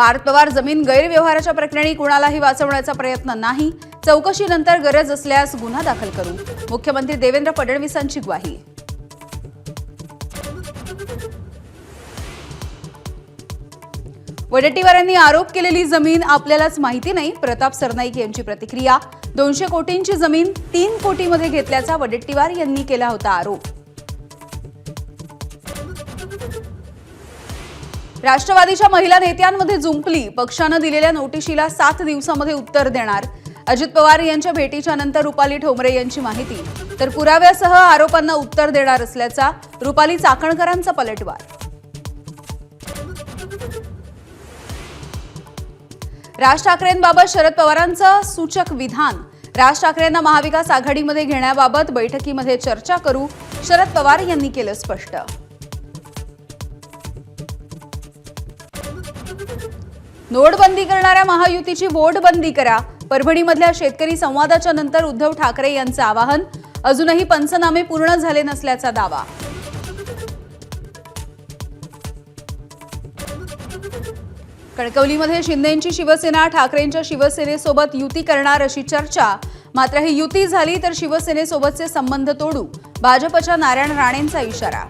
पार्थ पवार जमीन गैरव्यवहाराच्या प्रकरणी कुणालाही वाचवण्याचा प्रयत्न नाही. चौकशीनंतर गरज असल्यास गुन्हा दाखल करू. मुख्यमंत्री देवेंद्र फडणवीसांची ग्वाही. वडेट्टीवारांनी आरोप केलेली जमीन आपल्यालाच माहिती नाही. प्रताप सरनाईक यांची प्रतिक्रिया. दोनशे कोटींची जमीन तीन कोटीमध्ये घेतल्याचा वडेट्टीवार यांनी केला होता आरोप. राष्ट्रवादीच्या महिला नेत्यांमध्ये जुंपली. पक्षानं दिलेल्या नोटिशीला सात दिवसामध्ये उत्तर देणार. अजित पवार यांच्या भेटीच्या नंतर रुपाली ठोंबरे यांची माहिती. तर पुराव्यासह आरोपांना उत्तर देणार असल्याचा रुपाली चाकणकरांचा पलटवार. राज ठाकरेंबाबत शरद पवारांचं सूचक विधान. राज ठाकरेंना महाविकास आघाडीमध्ये घेण्याबाबत बैठकीमध्ये चर्चा करू शरद पवार यांनी केलं स्पष्ट. नोटबंदी करणाऱ्या महायुतीची वोटबंदी करा. परभणीमधल्या शेतकरी संवादाच्या नंतर उद्धव ठाकरे यांचं आवाहन. अजूनही पंचनामे पूर्ण झाले नसल्याचा दावा. कणकवलीमध्ये शिंदेंची शिवसेना ठाकरेंच्या शिवसेनेसोबत युती करणार अशी चर्चा. मात्र ही युती झाली तर शिवसेनेसोबतचे संबंध तोडू. भाजपच्या नारायण राणेंचा इशारा.